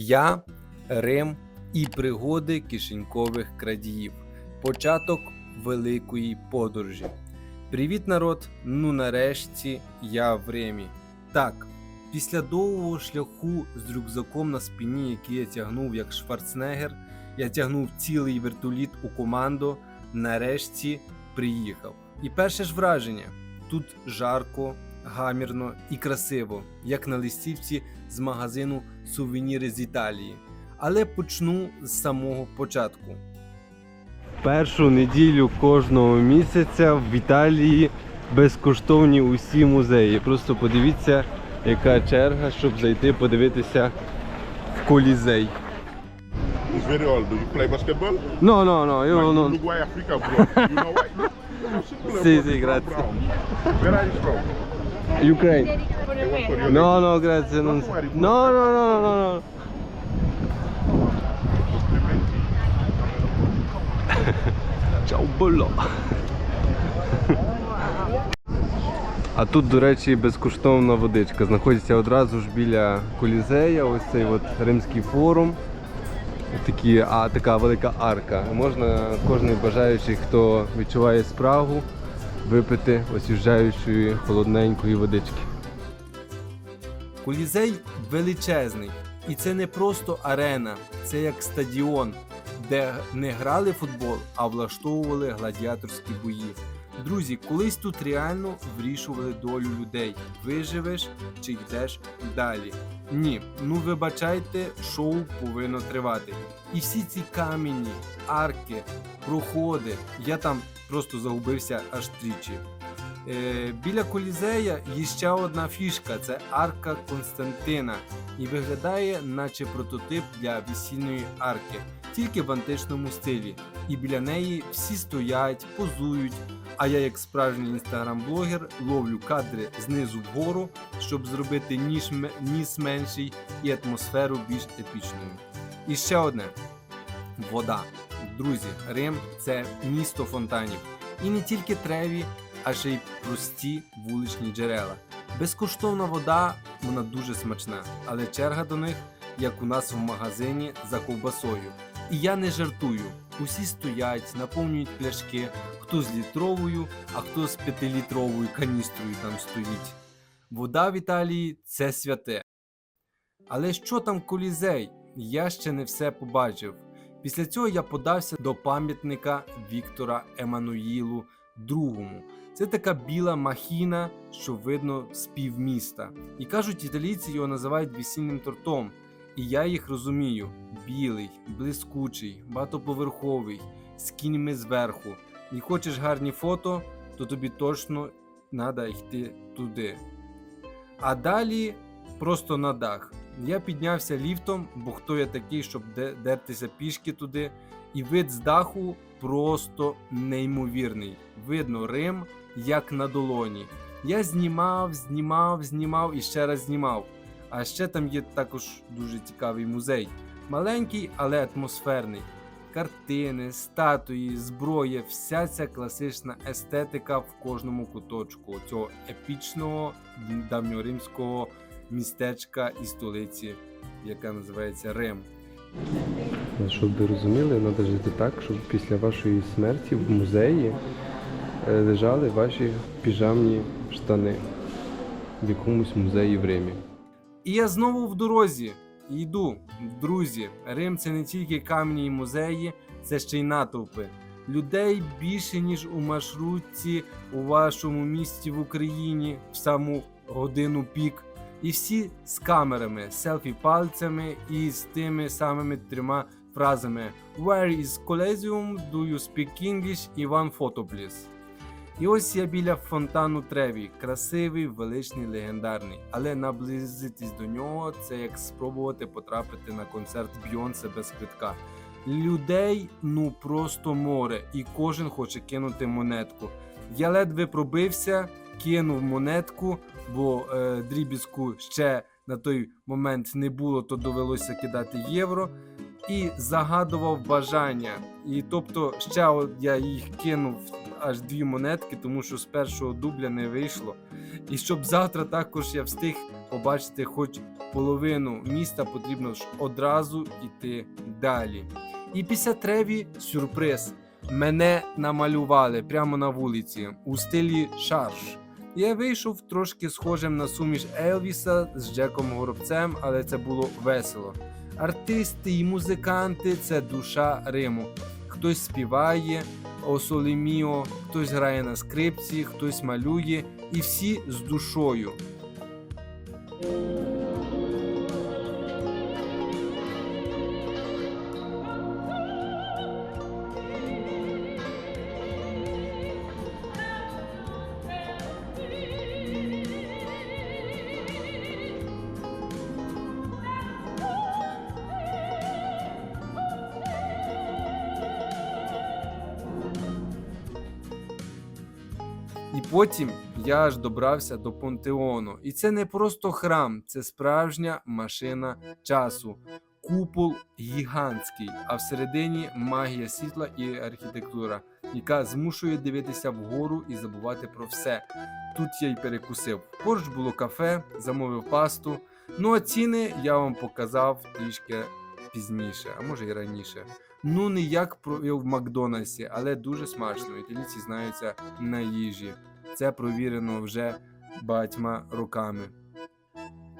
Я, Рим і пригоди кишенькових крадіїв. Початок великої подорожі. Привіт, народ! Ну нарешті я в Римі. Так, після довгого шляху з рюкзаком на спині, який я тягнув як Шварценеггер, я тягнув цілий вертоліт у команду. Нарешті приїхав. І перше ж враження: тут жарко, гамірно і красиво, як на листівці з магазину Сувеніри з Італії. Але почну з самого початку. Першу неділю кожного місяця в Італії безкоштовні усі музеї. Просто подивіться, яка черга, щоб зайти подивитися в колізей. It's very old. Do you play basketball? No, no, no, Like io non... Uruguay, Africa, bro. You know why? Sì, sì, grazie. Where are you from? Ukraine. No, no, grazie. Non... No, no, no, no, no. Ciao, боло. А тут, до речі, безкоштовна водичка. Знаходиться одразу ж біля колізея, ось цей от римський форум. Такі, а така велика арка. Можна кожен бажаючий, хто відчуває спрагу, випити освіжаючої холодненької водички. Колізей величезний, і це не просто арена, це як стадіон, де не грали футбол, а влаштовували гладіаторські бої. Друзі, колись тут реально вирішували долю людей: виживеш чи йдеш далі. Ні, ну вибачайте, шоу повинно тривати. І всі ці камені, арки, проходи. Я там просто загубився аж тричі. Е, біля колізея є ще одна фішка це арка Константина, і виглядає, наче прототип для весільної арки, тільки в античному стилі. І біля неї всі стоять, позують. А я, як справжній інстаграм-блогер, ловлю кадри знизу вгору, щоб зробити ніж ніс менший і атмосферу більш епічною. І ще одне вода. Друзі, Рим це місто фонтанів. І не тільки треві, а ще й прості вуличні джерела. Безкоштовна вода, вона дуже смачна, але черга до них, як у нас в магазині за ковбасою. І я не жартую. Усі стоять, наповнюють пляшки, хто з літровою, а хто з п'ятилітровою каністрою там стоїть. Вода в Італії це святе. Але що там колізей? Я ще не все побачив. Після цього я подався до пам'ятника Віктора Еммануїлу II. Це така біла махіна, що видно з півміста. І кажуть, італійці його називають весільним тортом. І я їх розумію: білий, блискучий, багатоповерховий, з кіньми зверху. І хочеш гарні фото, то тобі точно треба йти туди. А далі просто на дах. Я піднявся ліфтом, бо хто я такий, щоб де- дертися пішки туди. І вид з даху просто неймовірний. Видно Рим як на долоні. Я знімав, знімав, знімав і ще раз знімав. А ще там є також дуже цікавий музей. Маленький, але атмосферний. Картини, статуї, зброя, вся ця класична естетика в кожному куточку цього епічного давньоримського містечка і столиці, яка називається Рим. Щоб ви розуміли, треба жити так, щоб після вашої смерті в музеї лежали ваші піжамні штани в якомусь музеї в Римі. І я знову в дорозі. Йду, друзі. Рим це не тільки камені і музеї, це ще й натовпи. Людей більше, ніж у маршрутці у вашому місті в Україні в саму годину пік. І всі з камерами, селфі пальцями і з тими самими трьома фразами Where is Coliseum? Do you speak English? І one photo, please. І ось я біля фонтану Треві, красивий, величний, легендарний. Але наблизитись до нього це як спробувати потрапити на концерт Бйонсе без квитка. Людей ну просто море, і кожен хоче кинути монетку. Я ледве пробився, кинув монетку, бо е, дрібізку ще на той момент не було, то довелося кидати євро. І загадував бажання. І тобто ще я їх кинув аж дві монетки, тому що з першого дубля не вийшло. І щоб завтра також я встиг побачити хоч половину міста, потрібно ж одразу йти далі. І після Треві сюрприз. Мене намалювали прямо на вулиці у стилі шарш. Я вийшов трошки схожим на суміш Елвіса з Джеком Горобцем, але це було весело. Артисти і музиканти це душа Риму. Хтось співає осолеміо, хтось грає на скрипці, хтось малює, і всі з душою. Потім я аж добрався до Понтеону. І це не просто храм, це справжня машина часу. Купол гігантський, а всередині магія світла і архітектура, яка змушує дивитися вгору і забувати про все. Тут я й перекусив. Поруч було кафе, замовив пасту. Ну а ціни я вам показав трішки пізніше, а може і раніше. Ну не як провів в Макдональдсі, але дуже смачно. Італійці знаються на їжі. Це провірено вже багатьма роками.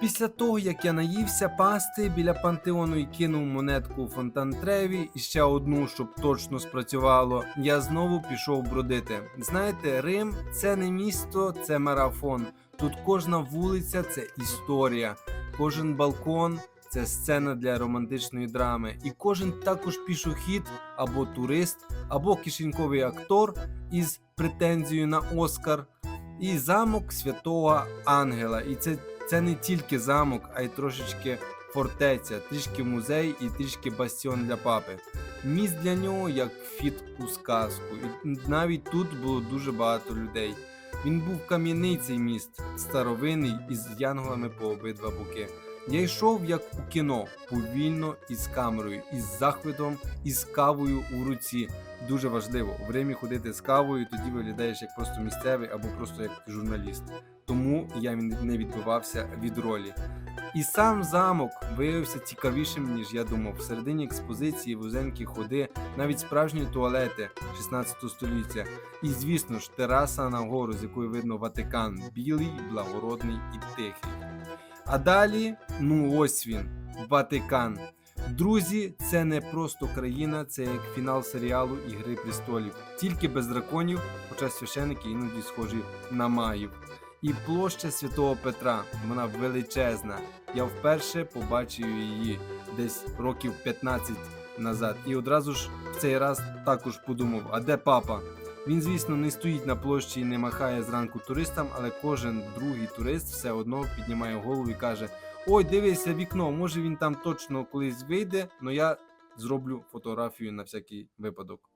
Після того, як я наївся пасти біля пантеону і кинув монетку у фонтан Треві і ще одну, щоб точно спрацювало, я знову пішов бродити. Знаєте, Рим це не місто, це марафон. Тут кожна вулиця це історія, кожен балкон це сцена для романтичної драми, і кожен також пішохід або турист, або кишеньковий актор із претензією на Оскар, і замок святого Ангела. І це, це не тільки замок, а й трошечки фортеця, трішки музей і трішки бастіон для папи. Міст для нього як фіт у сказку, і навіть тут було дуже багато людей. Він був кам'яний цей міст, старовинний із янголами по обидва боки. Я йшов як у кіно, повільно із камерою, із захватом, із кавою у руці. Дуже важливо в Римі ходити з кавою, тоді виглядаєш як просто місцевий або просто як журналіст. Тому я не відбивався від ролі. І сам замок виявився цікавішим, ніж я думав. Всередині експозиції вузенькі ходи, навіть справжні туалети 16 століття. І звісно ж, тераса на гору, з якої видно Ватикан, білий, благородний і тихий. А далі, ну ось він, Ватикан. Друзі, це не просто країна, це як фінал серіалу Ігри престолів, тільки без драконів, хоча священики іноді схожі на магів. І площа Святого Петра, вона величезна. Я вперше побачив її десь років 15 назад. І одразу ж в цей раз також подумав: а де папа? Він, звісно, не стоїть на площі і не махає зранку туристам, але кожен другий турист все одно піднімає голову і каже: Ой, дивися вікно, може він там точно колись вийде, але я зроблю фотографію на всякий випадок.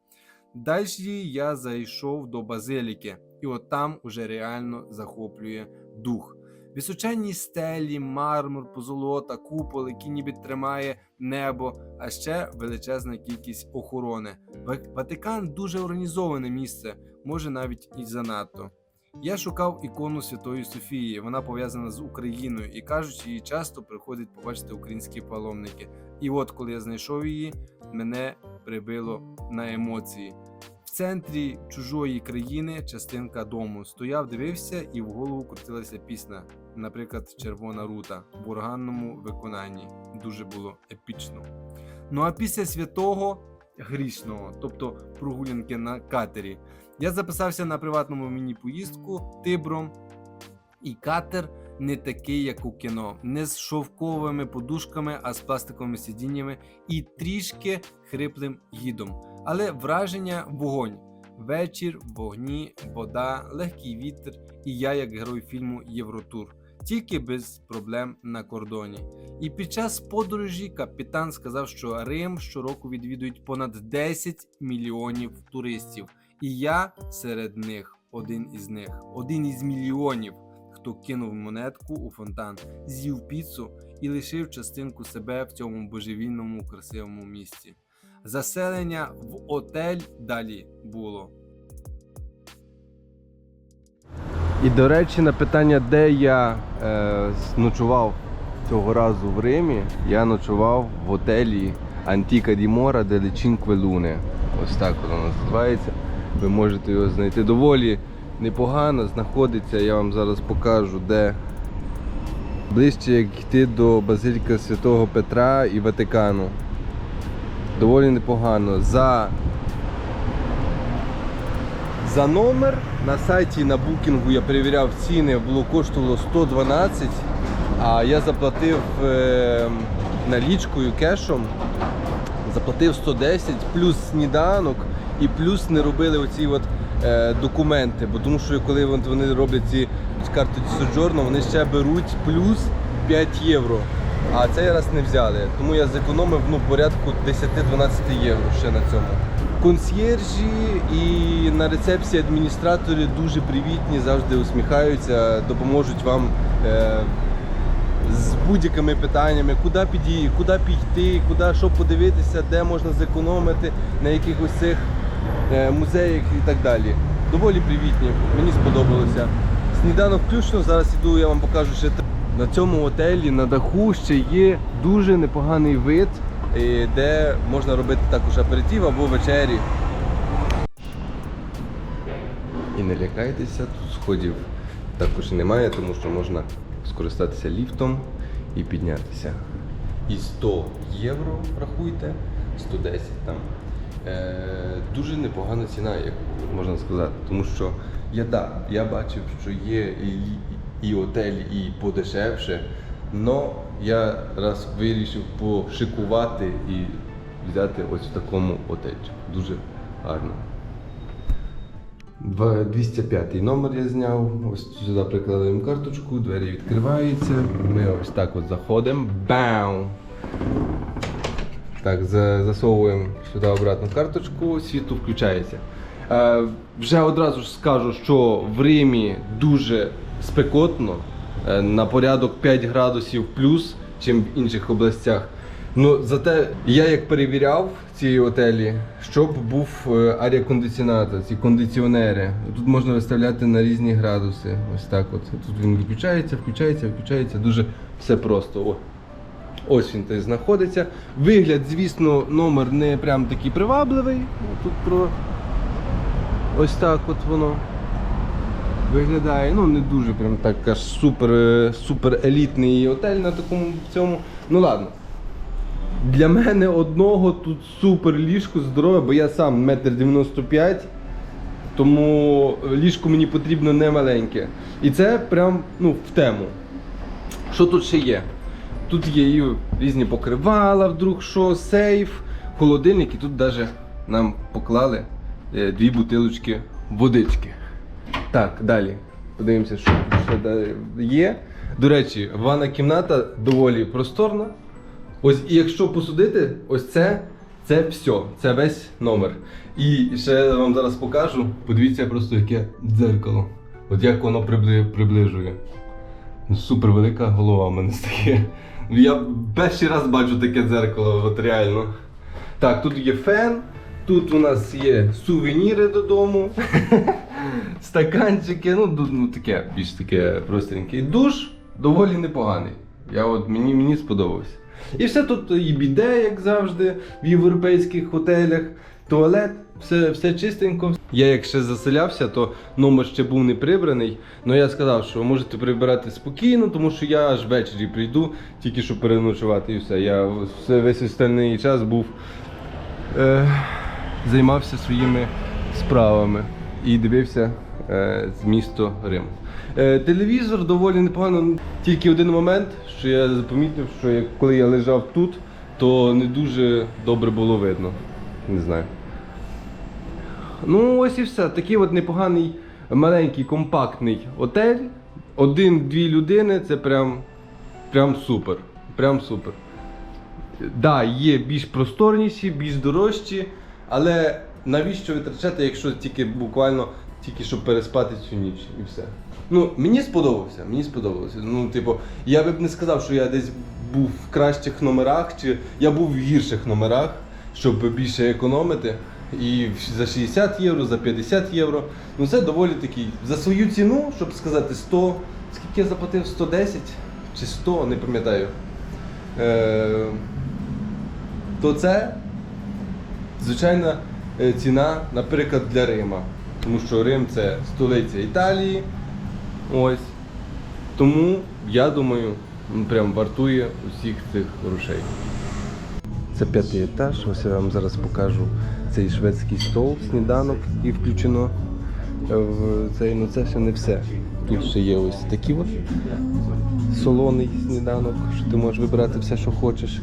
Далі я зайшов до базиліки, і от там уже реально захоплює дух. Височенні стелі, мармур, позолота, купол, який ніби тримає небо, а ще величезна кількість охорони. Ва- Ватикан дуже організоване місце, може навіть і занадто. Я шукав ікону Святої Софії. Вона пов'язана з Україною і кажуть, її часто приходять побачити українські паломники. І от коли я знайшов її, мене прибило на емоції. Центрі чужої країни частинка дому стояв, дивився, і в голову крутилася пісня, наприклад, Червона рута в органному виконанні. Дуже було епічно. Ну а після святого грішного, тобто прогулянки на катері, я записався на приватному міні-поїздку Тибром, і катер не такий, як у кіно, не з шовковими подушками, а з пластиковими сидіннями і трішки хриплим гідом. Але враження вогонь. Вечір, вогні, вода, легкий вітер, і я, як герой фільму Євротур, тільки без проблем на кордоні. І під час подорожі капітан сказав, що Рим щороку відвідують понад 10 мільйонів туристів. І я серед них один із них, один із мільйонів, хто кинув монетку у фонтан, з'їв піцу і лишив частинку себе в цьому божевільному красивому місці. Заселення в отель далі було. І до речі, на питання, де я е, ночував цього разу в Римі, я ночував в готелі Антіка Дімора де Lune. Ось так воно називається. Ви можете його знайти доволі непогано, знаходиться. Я вам зараз покажу, де ближче як йти до Базиліка Святого Петра і Ватикану. Доволі непогано. За за номер на сайті на букінгу я перевіряв ціни, було коштувало 112, а я заплатив е, налічкою кешом, заплатив 110, плюс сніданок і плюс не робили оці от, е, документи. Бо тому що коли вони роблять ці карти Sojourner, вони ще беруть плюс 5 євро. А цей раз не взяли. Тому я зекономив ну, порядку 10-12 євро ще на цьому. Консьєржі і на рецепції адміністратори дуже привітні, завжди усміхаються, допоможуть вам е, з будь-якими питаннями, куди підійти, куди піти, куди що подивитися, де можна зекономити, на якихось цих е, музеях і так далі. Доволі привітні, мені сподобалося. Сніданок включно, зараз іду, я вам покажу ще на цьому готелі на даху ще є дуже непоганий вид, е, де можна робити також аперитив або вечері. І не лякайтеся, тут сходів також немає, тому що можна скористатися ліфтом і піднятися. І 100 євро, рахуйте, 110 там. Е, дуже непогана ціна, як можна сказати. Тому що я да, я бачив, що є і, готель, і подешевше. Но я раз вирішив пошикувати і взяти ось в такому готельчику. Дуже гарно. Два- 205 номер я зняв. Ось сюди прикладаємо карточку, двері відкриваються. Ми ось так от заходимо. Бау! Так, засовуємо сюди обратно карточку, світло включається. Е, вже одразу ж скажу, що в Римі дуже спекотно, е, на порядок 5 градусів плюс, чим в інших областях. Ну, зате я як перевіряв ці готелі, щоб був е, аріакондиціонатор, ці кондиціонери. Тут можна виставляти на різні градуси. Ось так от. Тут він виключається, включається, включається. Дуже все просто. О. Ось він тут знаходиться. Вигляд, звісно, номер не прям такий привабливий. Тут про ось так от воно виглядає. Ну, не дуже прям так аж супер, е, супер елітний готель на такому цьому. Ну ладно. Для мене одного тут супер ліжко здорове, бо я сам 1,95 м. Тому ліжко мені потрібно не маленьке. І це прям ну, в тему. Що тут ще є? Тут є і різні покривала, вдруг що, сейф, холодильник, і тут навіть нам поклали е, дві бутилочки водички. Так, далі. Подивимося, що тут є. До речі, ванна кімната доволі просторна. Ось і якщо посудити, ось це, це все, це весь номер. І ще я вам зараз покажу. Подивіться просто яке дзеркало. От як воно приближує. Супер велика голова в мене стає. Я перший раз бачу таке дзеркало, от реально. Так, тут є фен, тут у нас є сувеніри додому, стаканчики, ну, ну таке, більш таке простеньке. Душ доволі непоганий. Я от, мені, мені сподобався. І все тут і біде, як завжди, в європейських готелях, туалет, все, все чистенько. Я як ще заселявся, то номер ще був не прибраний. але я сказав, що можете прибирати спокійно, тому що я аж ввечері прийду, тільки щоб переночувати і все. Я все, весь остальний час був е, займався своїми справами і дивився е, з місто Рим. Е, телевізор доволі непогано. Тільки один момент, що я запомітив, що коли я лежав тут, то не дуже добре було видно. Не знаю. Ну, ось і все. Такий от непоганий, маленький, компактний отель. Один-дві людини це прям, прям супер. Прям супер. Да, є більш просторніші, більш дорожчі, але навіщо витрачати, якщо тільки буквально тільки щоб переспати цю ніч і все. Ну, мені сподобався, мені сподобалося. Ну, типу, я би б не сказав, що я десь був в кращих номерах, чи я був в гірших номерах, щоб більше економити. і за 60 євро, за 50 євро. Ну це доволі такий. За свою ціну, щоб сказати, 100. Скільки я заплатив? 110 чи 100, не пам'ятаю. Е, то це звичайна е, ціна, наприклад, для Рима. Тому що Рим це столиця Італії. Ось. Тому я думаю, прям вартує усіх цих грошей. Це п'ятий етаж. Ось я вам зараз покажу цей шведський стол, сніданок і включено е, в цей, ну це ще не все. Тут ще є ось такі от солоний сніданок, що ти можеш вибирати все, що хочеш.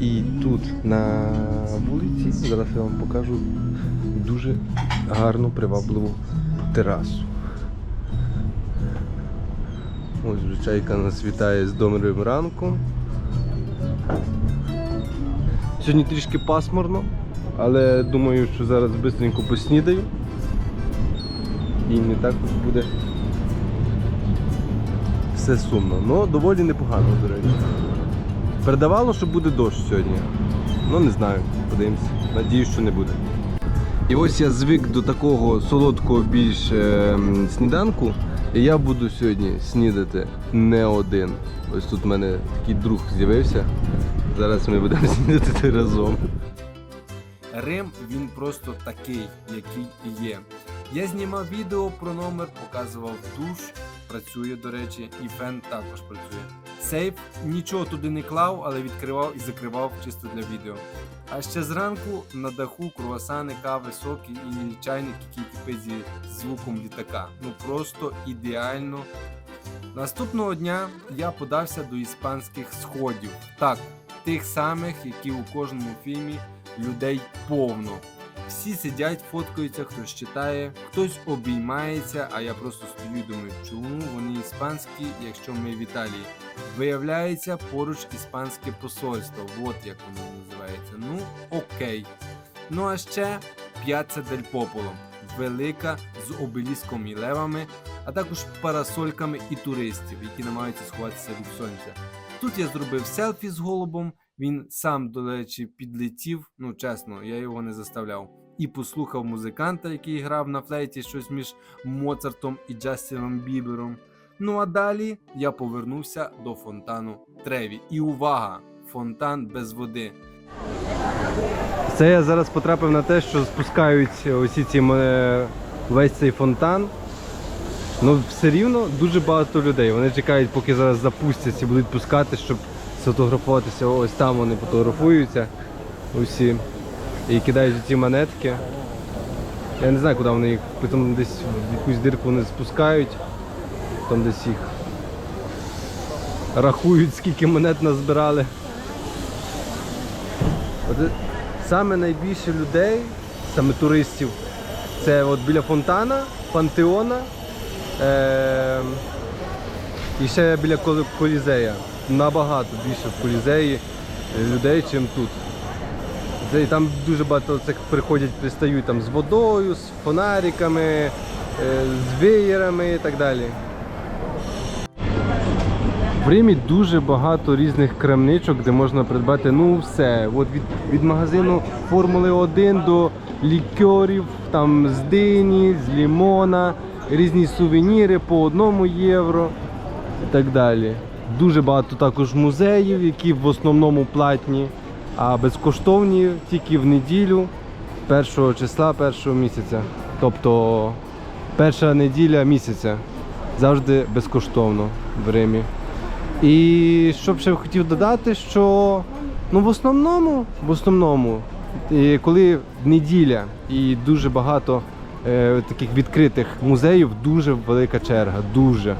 І тут на вулиці, зараз я вам покажу дуже гарну привабливу терасу. Ось чайка нас вітає з добрим ранком. Сьогодні трішки пасмурно, але думаю, що зараз швидко поснідаю. І не так буде все сумно. Ну, доволі непогано, до речі. Передавало, що буде дощ сьогодні. Ну не знаю, подивимось. Надіюсь, що не буде. І ось я звик до такого солодкого більш е, сніданку. І я буду сьогодні снідати не один. Ось тут в мене такий друг з'явився. Зараз ми будемо снідати разом. Рим він просто такий, який і є. Я знімав відео про номер, показував душ, працює, до речі, і фен також працює. Сейф нічого туди не клав, але відкривав і закривав чисто для відео. А ще зранку на даху круасани, кави, соки і чайник, який кипить зі звуком літака. Ну просто ідеально. Наступного дня я подався до іспанських сходів. Так, тих самих, які у кожному фільмі людей повно. Всі сидять, фоткаються, хтось читає, хтось обіймається, а я просто стою думаю, чому вони іспанські, якщо ми в Італії. Виявляється, поруч іспанське посольство, от як воно називається. Ну, окей. Ну а ще П'яцца дель Пополо, велика з обеліском і левами, а також парасольками і туристів, які намагаються сховатися від сонця. Тут я зробив селфі з голубом. Він сам, до речі, підлетів. Ну чесно, я його не заставляв. І послухав музиканта, який грав на флейті щось між Моцартом і Джастіном Бібером. Ну а далі я повернувся до фонтану Треві. І увага! Фонтан без води. Це я зараз потрапив на те, що спускають усі ці е, весь цей фонтан. Ну, все рівно дуже багато людей. Вони чекають, поки зараз запустяться і будуть пускати, щоб сфотографуватися. Ось там вони фотографуються усі і кидають ці монетки. Я не знаю, куди вони їх, потім десь в якусь дирку вони спускають, там десь їх рахують, скільки монет назбирали. От саме найбільше людей, саме туристів, це от біля фонтана, пантеона е- і ще біля колізея. Набагато більше в колізеї е, людей, ніж тут. І там дуже багато цих приходять, пристають там з водою, з фонариками, е, з веєрами і так далі. В Римі дуже багато різних крамничок, де можна придбати ну все. От від, від магазину Формули 1 до лікерів, там з дині, з лімона, різні сувеніри по одному євро і так далі. Дуже багато також музеїв, які в основному платні, а безкоштовні тільки в неділю першого числа першого місяця. Тобто перша неділя місяця. Завжди безкоштовно в Римі. І що б ще хотів додати, що ну в основному, в основному, коли неділя і дуже багато е, таких відкритих музеїв, дуже велика черга, дуже.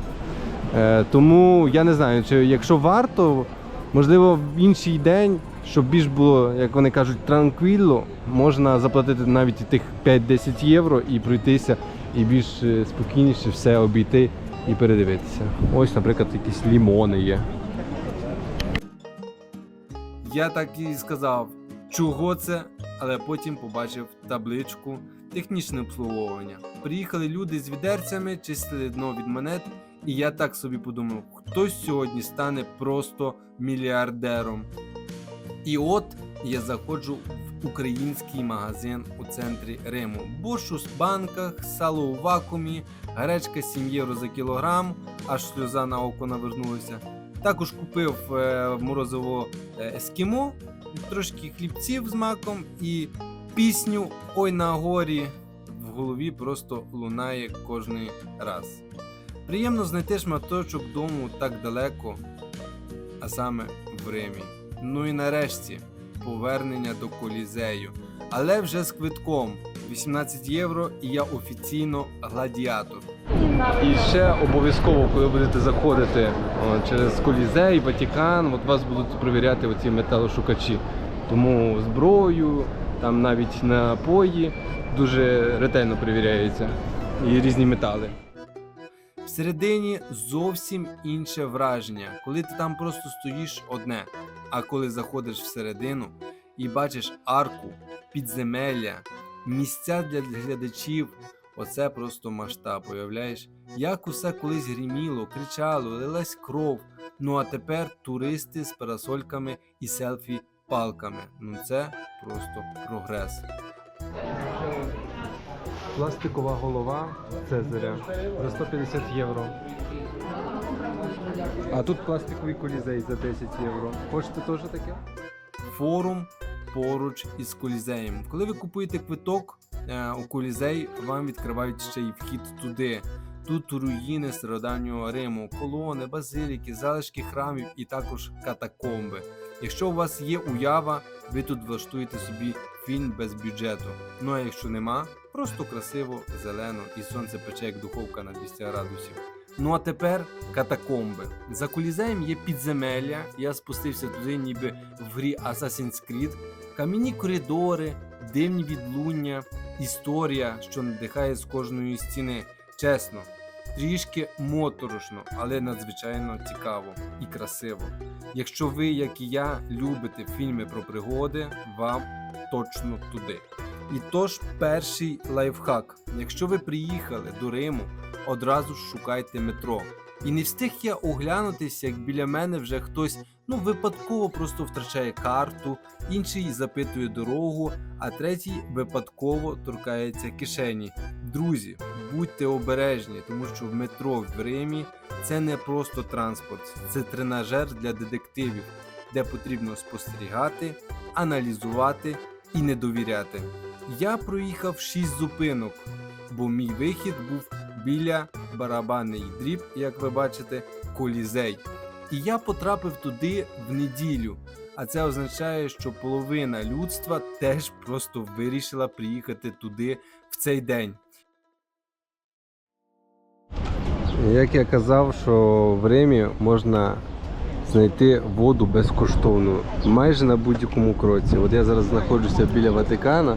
Е, тому я не знаю, чи якщо варто, можливо, в інший день, щоб більш було, як вони кажуть, транквілло, можна заплатити навіть тих 5-10 євро і пройтися, і більш е, спокійніше все обійти і передивитися. Ось, наприклад, якісь лімони є. Я так і сказав, чого це, але потім побачив табличку технічне обслуговування. Приїхали люди з відерцями, чистили дно від монет, і я так собі подумав, хтось сьогодні стане просто мільярдером. І от я заходжу в український магазин у центрі Риму. Борщ у банках, сало у вакуумі, гречка 7 євро за кілограм, аж сльоза на око навернулася. Також купив е, морозиво е, ескімо, трошки хлібців з маком і пісню Ой на горі в голові просто лунає кожний раз. Приємно знайти шматочок дому так далеко, а саме в Римі. Ну і нарешті повернення до колізею. Але вже з квитком 18 євро, і я офіційно гладіатор. І ще обов'язково, коли будете заходити о, через Колізей, Ватикан, от вас будуть перевіряти оці металошукачі. Тому зброю, там навіть напої дуже ретельно перевіряється. І різні метали. Всередині зовсім інше враження, коли ти там просто стоїш одне. А коли заходиш всередину і бачиш арку, підземелля, місця для глядачів, оце просто масштаб, уявляєш? Як усе колись гріміло, кричало, лилась кров. Ну а тепер туристи з парасольками і селфі палками. Ну це просто прогрес. Пластикова голова Цезаря за 150 євро. А тут пластиковий колізей за 10 євро. Хочете теж таке? форум поруч із колізеєм. Коли ви купуєте квиток е, у колізей, вам відкривають ще й вхід туди. Тут руїни стародавнього Риму, колони, базиліки, залишки храмів і також катакомби. Якщо у вас є уява, ви тут влаштуєте собі фільм без бюджету. Ну а якщо нема, просто красиво, зелено і сонце пече як духовка на 200 градусів. Ну а тепер катакомби. За колізеєм є підземелля. Я спустився туди, ніби в грі Assassin's Creed. Кам'яні коридори, дивні відлуння, історія, що надихає з кожної стіни. Чесно, трішки моторошно, але надзвичайно цікаво і красиво. Якщо ви, як і я, любите фільми про пригоди, вам точно туди. І тож перший лайфхак. Якщо ви приїхали до Риму, одразу ж шукайте метро. І не встиг я оглянутися, як біля мене вже хтось ну випадково просто втрачає карту, інший запитує дорогу, а третій випадково торкається кишені. Друзі, будьте обережні, тому що в метро в Римі це не просто транспорт, це тренажер для детективів, де потрібно спостерігати, аналізувати і не довіряти. Я проїхав 6 зупинок, бо мій вихід був біля барабанний дріб, як ви бачите, колізей. І я потрапив туди в неділю. А це означає, що половина людства теж просто вирішила приїхати туди в цей день. Як я казав, що в Римі можна знайти воду безкоштовну майже на будь-якому кроці. От я зараз знаходжуся біля Ватикана,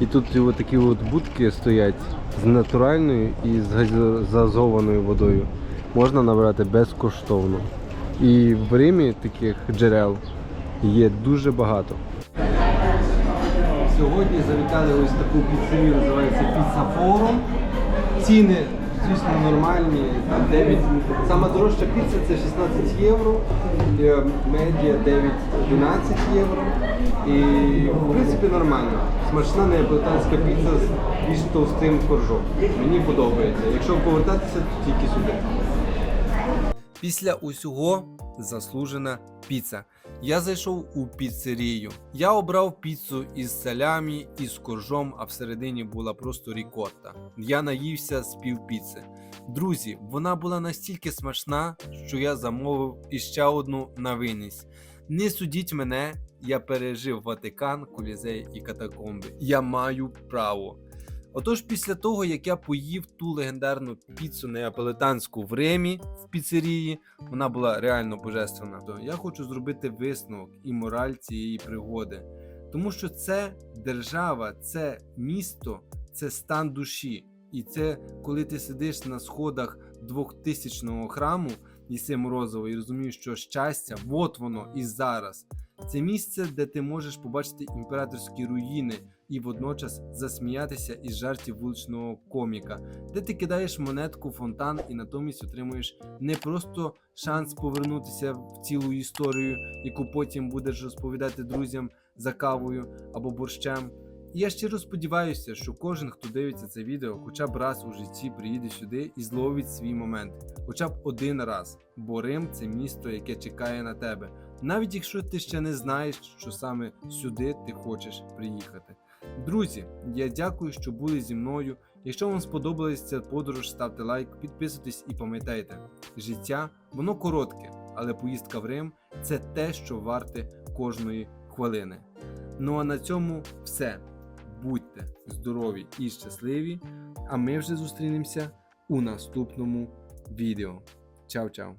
і тут такі от будки стоять з натуральною і з газованою водою. Можна набрати безкоштовно. І в Римі таких джерел є дуже багато. Сьогодні завітали ось таку піцерію, називається Pizza Forum. Ціни, звісно, нормальні. Там 9. Сама дорожча піца це 16 євро, е, медіа 9-12 євро. І в принципі нормально. Смачна неаполітанська піца з більш товстим коржом. Мені подобається. Якщо повертатися, то тільки сюди. Після усього заслужена піца. Я зайшов у піцерію. Я обрав піцу із салямі і з коржом, а всередині була просто рікотта. Я наївся з півпіци. Друзі, вона була настільки смачна, що я замовив іще одну на виніс. Не судіть мене, я пережив Ватикан, Колізей і катакомби. Я маю право. Отож, після того, як я поїв ту легендарну піцу неаполітанську в Римі в піцерії, вона була реально божественна. То я хочу зробити висновок і мораль цієї пригоди. Тому що це держава, це місто, це стан душі. І це коли ти сидиш на сходах 2000-го храму, їси морозиво і розумієш, що щастя, от воно і зараз. Це місце, де ти можеш побачити імператорські руїни і водночас засміятися із жартів вуличного коміка, де ти кидаєш монетку фонтан і натомість отримуєш не просто шанс повернутися в цілу історію, яку потім будеш розповідати друзям за кавою або борщем. І я щиро сподіваюся, що кожен, хто дивиться це відео, хоча б раз у житті приїде сюди і зловить свій момент, хоча б один раз. Бо Рим це місто, яке чекає на тебе, навіть якщо ти ще не знаєш, що саме сюди ти хочеш приїхати. Друзі, я дякую, що були зі мною. Якщо вам сподобалась ця подорож, ставте лайк, підписуйтесь і пам'ятайте, життя воно коротке, але поїздка в Рим це те, що варте кожної хвилини. Ну а на цьому все. Будьте здорові і щасливі, а ми вже зустрінемося у наступному відео. Чао-чао!